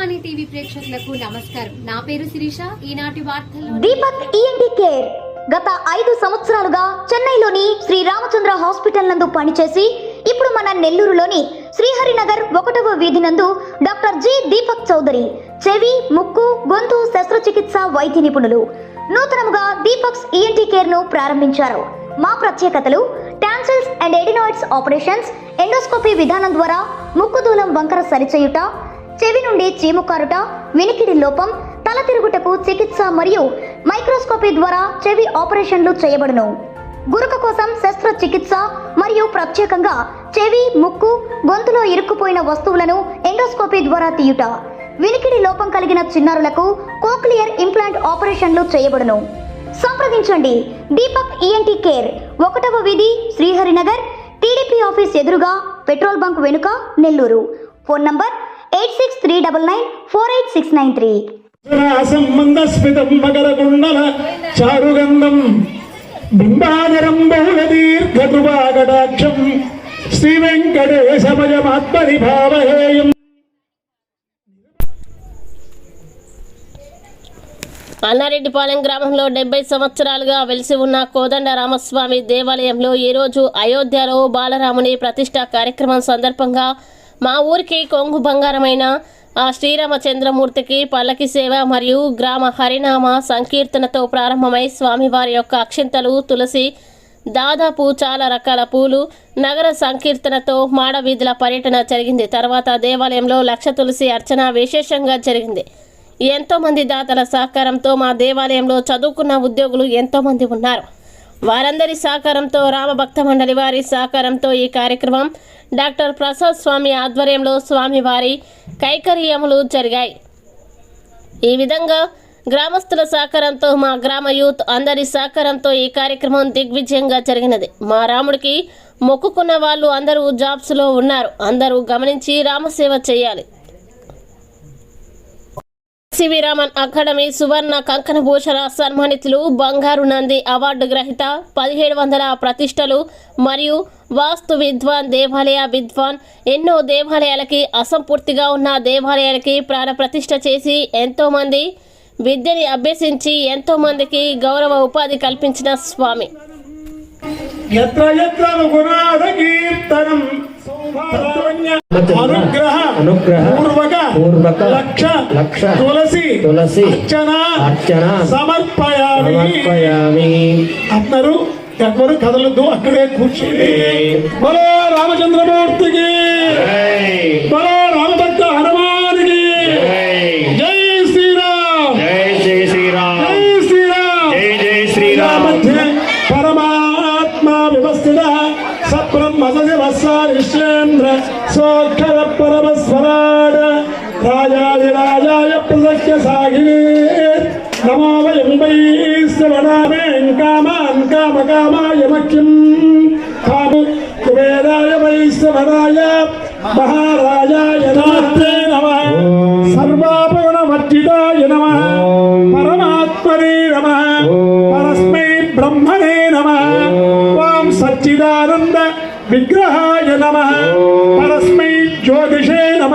వాణి TV ప్రేక్షకులకు నమస్కారం. నా పేరు శిరీష. ఈనాటి వార్తల్లో దీపక్ ఈఎన్టీ కేర్ గత ఐదు సంవత్సరాలుగా చెన్నైలోని శ్రీ రామచంద్ర హాస్పిటల్ నందు పనిచేసి ఇప్పుడు మన నెల్లూరులోని శ్రీహరినగర్ ఒకటవ వీధి నందు డాక్టర్ జి దీపక్ చౌదరి చెవి ముక్కు గొంతు శస్త్రచికిత్స వైద్య నిపుణులు. నూతనముగా దీపక్స్ ఈఎన్టీ కేర్ను ప్రారంభించారు. మా ప్రత్యేకతలు tonsils and adenoids operations endoscopy విధానం ద్వారా ముక్కు దూలం వంకర సరిచేయుట చెవి నుండి చీము కారుట వినికిడి లోపం తల తిరుగుటకు చికిత్స మరియు మైక్రోస్కోపీ ద్వారా చెవి ఆపరేషన్లు చేయబడును. గురక కోసం శస్త్రచికిత్స మరియు ప్రత్యేకంగా చెవి ముక్కు గొంతులో ఇరుక్కుపోయిన వస్తువులను ఎండోస్కోపీ ద్వారా తీయుట. వినికిడి లోపం కలిగిన చిన్నారులకు కోక్లియర్ ఇంప్లాంట్ ఆపరేషన్లు చేయబడును. సంప్రదించండి. దీపక్ ఈఎన్టీ కేర్ ఒకటవ వీధి శ్రీహరినగర్ టీడీపీ ఆఫీస్ ఎదురుగా పెట్రోల్ బంక్ వెనుక Nellore. Phone number eight six three double nine four eight six nine three. సంబంధస్మితం మకరకుండల చారుగంధం బింబానరం బహుళ దీర్ఘృపాకటాక్షం శ్రీ వెంకటేశమయమాత్మని భావహేయం అన్నారెడ్డిపాలెం గ్రామంలో డెబ్బై సంవత్సరాలుగా వెలిసి ఉన్న కోదండ రామస్వామి దేవాలయంలో ఈరోజు అయోధ్యలో బాలరాముని ప్రతిష్ట కార్యక్రమం సందర్భంగా మా ఊరికి కొంగు బంగారమైన ఆ శ్రీరామచంద్రమూర్తికి పల్లకి సేవ మరియు గ్రామ హరినామ సంకీర్తనతో ప్రారంభమై స్వామివారి యొక్క అక్షింతలు తులసి దాదాపు చాలా రకాల పూలు నగర సంకీర్తనతో మాడవీధుల పర్యటన జరిగింది. తర్వాత దేవాలయంలో లక్ష తులసి అర్చన విశేషంగా జరిగింది. ఎంతోమంది దాతల సహకారంతో మా దేవాలయంలో చదువుకున్న ఉద్యోగులు ఎంతోమంది ఉన్నారు. వారందరి సహకారంతో రామభక్త మండలి వారి సహకారంతో ఈ కార్యక్రమం డాక్టర్ ప్రసాద్ స్వామి ఆధ్వర్యంలో స్వామివారి కైకర్యములు జరిగాయి. ఈ విధంగా గ్రామస్తుల సహకారంతో మా గ్రామ యూత్ అందరి సహకారంతో ఈ కార్యక్రమం దిగ్విజయంగా జరిగినది. మా రాముడికి మొక్కుకున్న వాళ్ళు అందరూ జాబ్స్లో ఉన్నారు. అందరూ గమనించి రామసేవ చేయాలి. సివి రామన్ అకాడమీ సువర్ణ కంకణ భూషణ సన్మానితులు బంగారు నంది అవార్డు గ్రహీత పదిహేడు వందల ప్రతిష్టలు మరియు వాస్తు విద్వాన్ దేవాలయ విద్వాన్ ఎన్నో దేవాలయాలకి అసంపూర్తిగా ఉన్న దేవాలయాలకి ప్రాణ ప్రతిష్ఠ చేసి ఎంతోమంది విద్యని అభ్యసించి ఎంతోమందికి గౌరవ ఉపాధి కల్పించిన స్వామి. అనుగ్రహ అనుగ్రహ పూర్వక పూర్వక లక్ష లక్ష తులసి తులసి అర్చన అర్చన సమర్పయామి. సమర్పయామి. అందరూ ఎవ్వరు కదలద్దు అక్కడే కూర్చోండి. బలో రామచంద్రమూర్తికి. బలో சர்வசிய சாகினே நமாவயம்பைஸ்வராமேன் காமான் காம காமாய மக்கிம் காமு குபேராய வைஸ்வராய மகாராஜாய நாத்தே நம சர்வாபகுணமர்ஜிதாய நம பரமாத்மனே நம பரஸ்மை பிரம்மணே நம ஓம். சச்சிதானந்த விக்கிரகாய நம பரஸ்மை ஜோதிஷே நம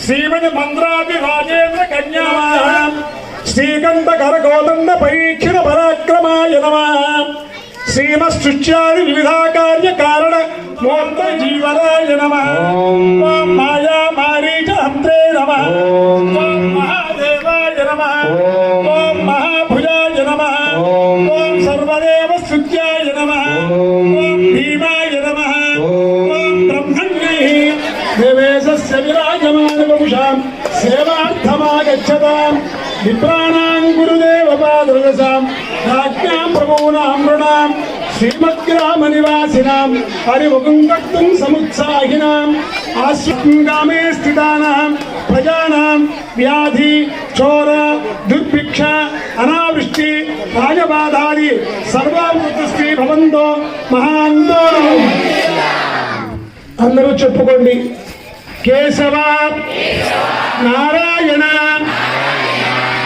నమః శ్రీమతి మంత్రాది రాజేంద్ర కన్యా శ్రీకంఠ కరకోదండ పరీక్షణ పరాక్రమాయ నమ శ్రీమశుచ్యాది వివిధాకార్య కారణ మూర్త జీవరాయ నమ మాయా మారీచ హంత్రే నమ మహాదేవాయ నమ మహాభుజాయ నమ సర్వదేవ గచ్చతాం విప్రాణాం గురుదేవ పాదృగసాం రాజ్ఞాం ప్రభూనాం నృణాం శ్రీమద్గ్రామ నివాసినాం హరిముఖం కర్తుం సముత్సాహినాం ఆశ్వమే స్థితానాం ప్రజానాం వ్యాధి చోర దుర్భిక్ష అనావృష్టి రాజబాధాది సర్వామృతశ్రీ భవంతో మహాందోళనం అందరూ చెప్పుకోండి కేశవ నారాయణ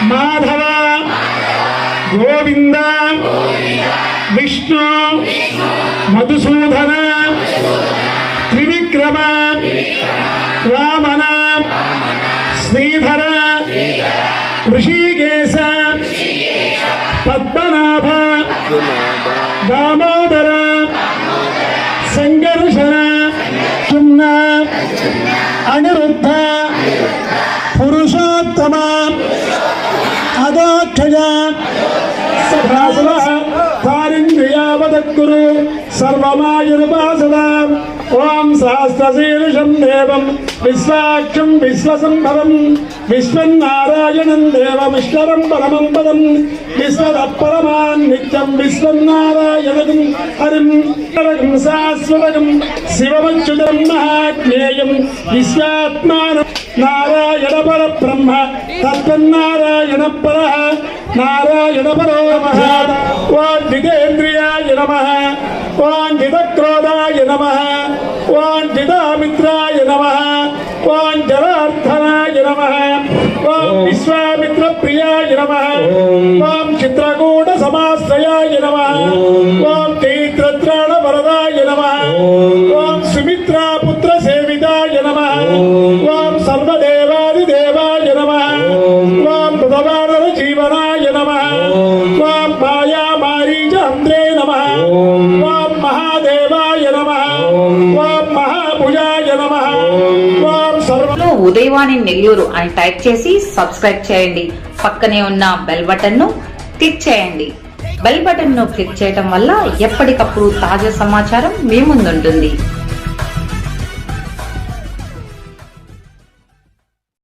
మాధవ గోవింద విష్ణు మధుసూదన త్రివిక్రమ రామణ శ్రీధర ఋషికేశ పద్మనాభ దామోదర అనిరుద్ధ పురుషోత్తమ అదోక్షజ సభాసుల తారింద్రియావదగ్గురు సర్వమాయుర్వాసదాం ஓம் சாஸ்திரசீருஷம் தேவம் விஸ்வாட்சம் விஸ்வசம்பவம் விஸ்வன் நாராயணன் தேவம் ஈஸ்வரம் பரமம் பதம் விஸ்வத பரமான் நித்தம் விஸ்வன் நாராயணகம் ஹரிம் கரகம் சாஸ்வதகம் சிவமச்சுதம் மகாத்மேயம் விஸ்வாத்மானம் நாராயண பர பிரம்ம தத்தநாராயண பர நாராயண பரோ மகா ஓ திகேந்திரியாய வாஞ்சிதக்ரோதாய நம வாஞ்சிதாமித்ராய நம வாம் ஜலார்த்தனாய நம வாம் விஸ்வாமித்ர பிரியாய நம வாம் சித்ரகூட சமாசிரயாய நம வாம் தீர்த்தத்ராண வரதாய நம வாம் சுமித்ரா ఉదయవాణి నెల్లూరు అని టైప్ చేసి సబ్స్క్రైబ్ చేయండి. పక్కనే ఉన్న బెల్ బటన్ను క్లిక్ చేయండి. బెల్ బటన్ను క్లిక్ చేయటం వల్ల ఎప్పటికప్పుడు తాజా సమాచారం మీ ముందుంటుంది.